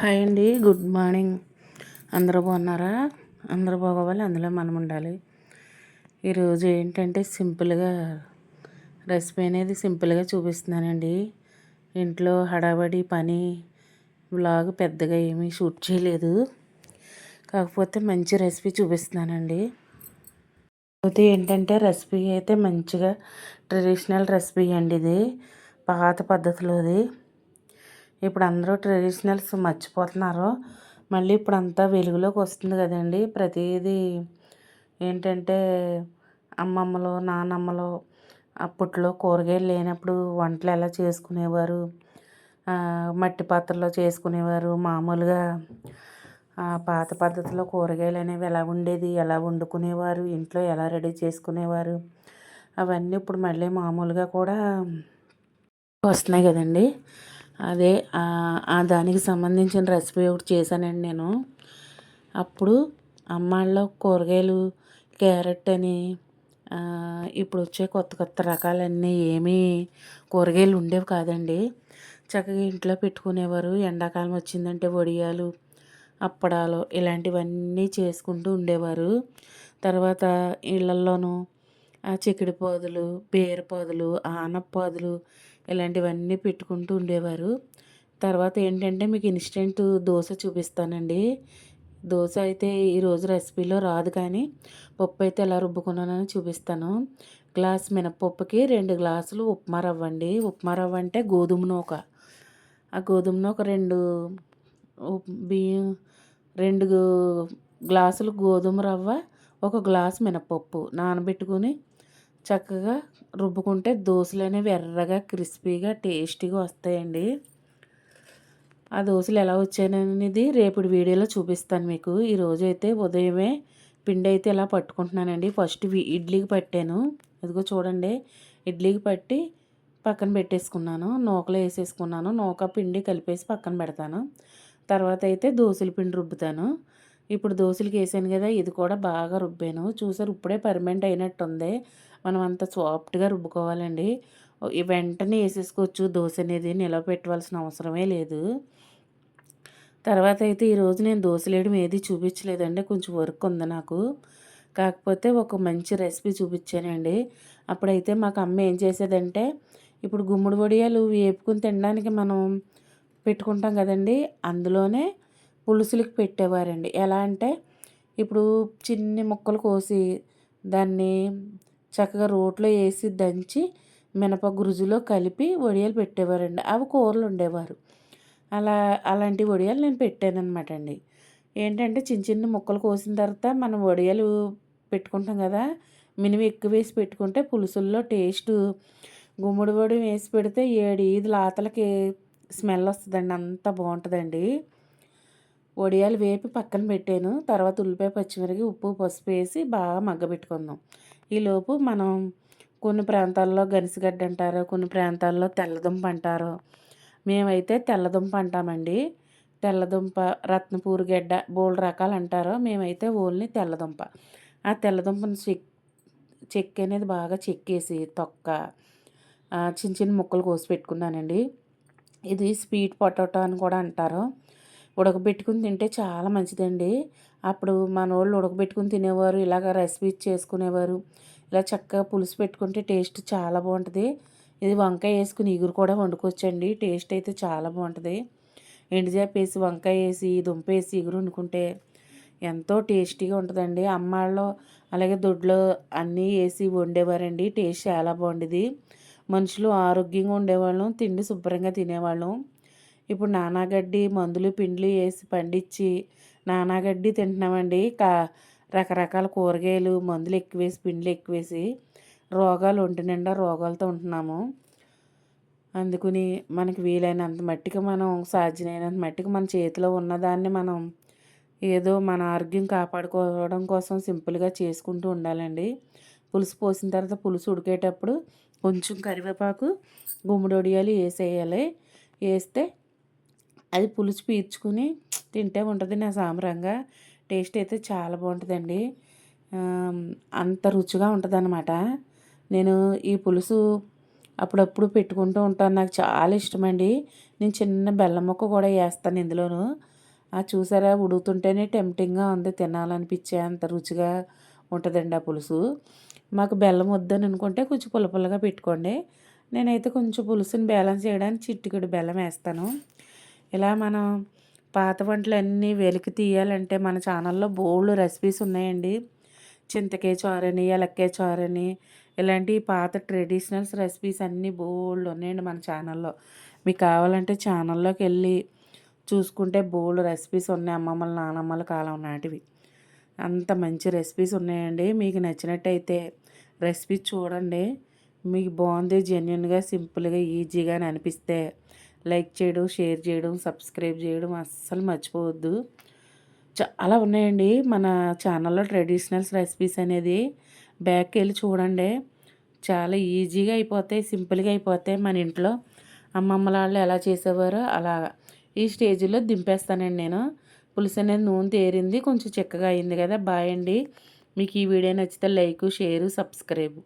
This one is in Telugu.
హాయ్ అండి గుడ్ మార్నింగ్. అందరూ బాగున్నారా? అందరూ బాగోవాలి అందులో మనం ఉండాలి. ఈరోజు ఏంటంటే సింపుల్గా రెసిపీ అనేది సింపుల్గా చూపిస్తున్నానండి. ఇంట్లో హడాబడి పని బ్లాగ్ పెద్దగా ఏమీ షూట్ చేయలేదు. కాకపోతే మంచి రెసిపీ చూపిస్తున్నానండి. కాకపోతే ఏంటంటే రెసిపీ అయితే మంచిగా ట్రెడిషనల్ రెసిపీ అండి ఇది. పాత పద్ధతిలోది. ఇప్పుడు అందరూ ట్రెడిషనల్స్ మర్చిపోతున్నారు. మళ్ళీ ఇప్పుడు అంతా వెలుగులోకి వస్తుంది కదండి. ప్రతిదీ ఏంటంటే అమ్మమ్మలు నానమ్మలు అప్పట్లో కూరగాయలు లేనప్పుడు వంటలు ఎలా చేసుకునేవారు? మట్టి పాత్రలో చేసుకునేవారు? మామూలుగా పాత పద్ధతిలో కూరగాయలు అనేవి ఎలా ఉండేది? ఎలా వండుకునేవారు? ఇంట్లో ఎలా రెడీ చేసుకునేవారు? అవన్నీ ఇప్పుడు మళ్ళీ మామూలుగా కూడా వస్తున్నాయి కదండి. అదే దానికి సంబంధించిన రెసిపీ ఒకటి చేశానండి నేను. అప్పుడు అమ్మాళ్ళలో కూరగాయలు క్యారెట్ అని ఇప్పుడు వచ్చే కొత్త కొత్త రకాలన్నీ ఏమీ కూరగాయలు ఉండేవి కాదండి. చక్కగా ఇంట్లో పెట్టుకునేవారు. ఎండాకాలం వచ్చిందంటే వడియాలు అప్పడాలు ఇలాంటివన్నీ చేసుకుంటూ ఉండేవారు. తర్వాత ఇళ్ళల్లోనూ చిక్కుడు పొదలు బీర పొదలు ఆనప ఇలాంటివన్నీ పెట్టుకుంటూ ఉండేవారు. తర్వాత ఏంటంటే మీకు ఇన్స్టెంట్ దోశ చూపిస్తానండి. దోశ అయితే ఈరోజు రెసిపీలో రాదు కానీ పప్పు అయితే ఎలా రుబ్బుకున్నానని చూపిస్తాను. గ్లాస్ మినపప్పుకి రెండు గ్లాసులు ఉప్మా రవ్వ అండి. ఉప్మా రవ్వ అంటే గోధుమ నూక. ఆ గోధుమ నూక రెండు బియ్యం రెండు గ్లాసులు గోధుమ రవ్వ ఒక గ్లాస్ మినపప్పు నానబెట్టుకుని చక్కగా రుబ్బుకుంటే దోశలు అనేవి ఎర్రగా క్రిస్పీగా టేస్టీగా వస్తాయండి. ఆ దోశలు ఎలా వచ్చాయనేది రేపటి వీడియోలో చూపిస్తాను మీకు. ఈరోజు అయితే ఉదయమే పిండి అయితే ఇలా పట్టుకుంటున్నానండి. ఫస్ట్ ఇడ్లీకి పట్టాను. ఇదిగో చూడండి. ఇడ్లీకి పట్టి పక్కన పెట్టేసుకున్నాను. నూకలో వేసేసుకున్నాను. నూక పిండి కలిపేసి పక్కన పెడతాను. తర్వాత అయితే దోశల పిండి రుబ్బుతాను. ఇప్పుడు దోశలకి వేసాను కదా ఇది కూడా బాగా రుబ్బాను. చూసారు ఇప్పుడే పర్మనెంట్ అయినట్టు ఉంది మనం అంత సాఫ్ట్గా రుబ్బుకోవాలండి. వెంటనే వేసేసుకోవచ్చు. దోశ అనేది నిలవ పెట్టవలసిన అవసరమే లేదు. తర్వాత అయితే ఈరోజు నేను దోశలేయడం ఏది చూపించలేదండి. కొంచెం వర్క్ ఉంది నాకు. కాకపోతే ఒక మంచి రెసిపీ చూపించానండి. అప్పుడైతే మాకు అమ్మ ఏం చేసేదంటే ఇప్పుడు గుమ్మడి వడియాలు వేపుకుని తినడానికి మనం పెట్టుకుంటాం కదండి అందులోనే పులుసులకి పెట్టేవారండి. ఎలా అంటే ఇప్పుడు చిన్ని ముక్కలు కోసి దాన్ని చక్కగా రోట్లో వేసి దంచి మినప గురుజులో కలిపి వడియాలు పెట్టేవారండి. అవి కూరలు ఉండేవారు అలా అలాంటి వడియాలు నేను పెట్టానమాట అండి. ఏంటంటే చిన్న చిన్న ముక్కలు కోసిన తర్వాత మనం వడియాలు పెట్టుకుంటాం కదా మినిమి ఎక్కువ వేసి పెట్టుకుంటే పులుసుల్లో టేస్ట్ గుమ్మడి వడి వేసి పెడితే ఏడు ఈది ఆతలకి స్మెల్ వస్తుందండి. అంత బాగుంటుందండి. వడియాలు వేపి పక్కన పెట్టాను. తర్వాత ఉల్లిపాయ పచ్చిమిరపకాయ ఉప్పు పసుపు వేసి బాగా మగ్గబెట్టుకుందాం. ఈలోపు మనం కొన్ని ప్రాంతాల్లో గనిసిగడ్డ అంటారు కొన్ని ప్రాంతాల్లో తెల్లదుంప అంటారు మేమైతే తెల్లదుంప అంటామండి. తెల్లదుంప రత్నపూరు గడ్డ బోల్ రకాలు అంటారు మేమైతే ఓన్లీ తెల్లదుంప. ఆ తెల్లదుంపను చెక్ చెక్క అనేది బాగా చెక్కేసి తొక్క చిన్న చిన్న ముక్కలు కోసి పెట్టుకున్నానండి. ఇది స్వీట్ పొటాటో అని కూడా అంటారు. ఉడకబెట్టుకుని తింటే చాలా మంచిదండి. అప్పుడు మన వాళ్ళు ఉడకబెట్టుకుని తినేవారు ఇలాగ రెసిపీస్ చేసుకునేవారు. ఇలా చక్కగా పులుసు పెట్టుకుంటే టేస్ట్ చాలా బాగుంటుంది. ఇది వంకాయ వేసుకుని ఇగురు కూడా వండుకోవచ్చండి. టేస్ట్ అయితే చాలా బాగుంటుంది. ఎండుచేప వేసి వంకాయ వేసి దుంప వేసి ఇగురు వండుకుంటే ఎంతో టేస్టీగా ఉంటుందండి. అమ్మాళ్ళు అలాగే దొడ్లో అన్నీ వేసి వండేవారండి. టేస్ట్ చాలా బాగుండేది. మనుషులు ఆరోగ్యంగా ఉండేవాళ్ళం తిండి శుభ్రంగా తినేవాళ్ళం. ఇప్పుడు నానాగడ్డి మందులు పిండ్లు వేసి పండించి నానాగడ్డి తింటున్నామండి. కా రకరకాల కూరగాయలు మందులు ఎక్కువేసి పిండ్లు ఎక్కువేసి రోగాలు ఒంటి నిండా రోగాలతో ఉంటున్నాము. అందుకుని మనకి వీలైనంత మట్టికి మనం సాధ్యమైనంత మట్టికి మన చేతిలో ఉన్నదాన్ని మనం ఏదో మన ఆరోగ్యం కాపాడుకోవడం కోసం సింపుల్గా చేసుకుంటూ ఉండాలండి. పులుసు పోసిన తర్వాత పులుసు ఉడికేటప్పుడు కొంచెం కరివేపాకు గుమ్మడొడియాలు వేసేయాలి. వేస్తే అది పులుసు పీల్చుకుని తింటే ఉంటుంది నా సామరంగా టేస్ట్ అయితే చాలా బాగుంటుందండి. అంత రుచిగా ఉంటుంది నేను ఈ పులుసు అప్పుడప్పుడు పెట్టుకుంటూ ఉంటాను. నాకు చాలా ఇష్టమండి. నేను చిన్న బెల్లం ముక్క కూడా వేస్తాను ఇందులోను. ఆ చూసారా? ఉడుకుతుంటేనే టెంప్టింగ్గా ఉంది. తినాలనిపించే అంత రుచిగా ఉంటుందండి ఆ పులుసు. మాకు బెల్లం వద్దని అనుకుంటే కొంచెం పుల్ల పుల్లగా పెట్టుకోండి. నేనైతే కొంచెం పులుసుని బ్యాలెన్స్ చేయడానికి చిట్టుకుడు బెల్లం వేస్తాను. ఇలా మనం పాత వంటలు అన్నీ వెలికి తీయాలంటే మన ఛానల్లో బోల్డ్ రెసిపీస్ ఉన్నాయండి. చింతకాయ చారని ఎలక్కాయ చారని ఇలాంటి పాత ట్రెడిషనల్స్ రెసిపీస్ అన్నీ బోల్డ్ ఉన్నాయండి మన ఛానల్లో. మీకు కావాలంటే ఛానల్లోకి వెళ్ళి చూసుకుంటే బోల్డ్ రెసిపీస్ ఉన్నాయి అమ్మమ్మల నానమ్మల కాలం నాటివి. అంత మంచి రెసిపీస్ ఉన్నాయండి. మీకు నచ్చినట్టయితే రెసిపీ చూడండి. మీకు బాగుంది జెన్యున్గా సింపుల్గా ఈజీగా అనిపిస్తే లైక్ చేయడం షేర్ చేయడం సబ్స్క్రైబ్ చేయడం అస్సలు మర్చిపోవద్దు. చాలా ఉన్నాయండి మన ఛానల్లో ట్రెడిషనల్స్ రెసిపీస్ అనేది. బ్యాక్కి వెళ్ళి చూడండి. చాలా ఈజీగా అయిపోతాయి సింపుల్గా అయిపోతాయి మన ఇంట్లో. అమ్మమ్మల వాళ్ళు ఎలా చేసేవారో అలా ఈ స్టేజ్లో దింపేస్తానండి నేను. పులుసు అనేది నూనె తేరింది కొంచెం చిక్కగా అయింది కదా. బాయ్ అండి. మీకు ఈ వీడియో నచ్చితే లైక్ షేరు సబ్స్క్రైబ్.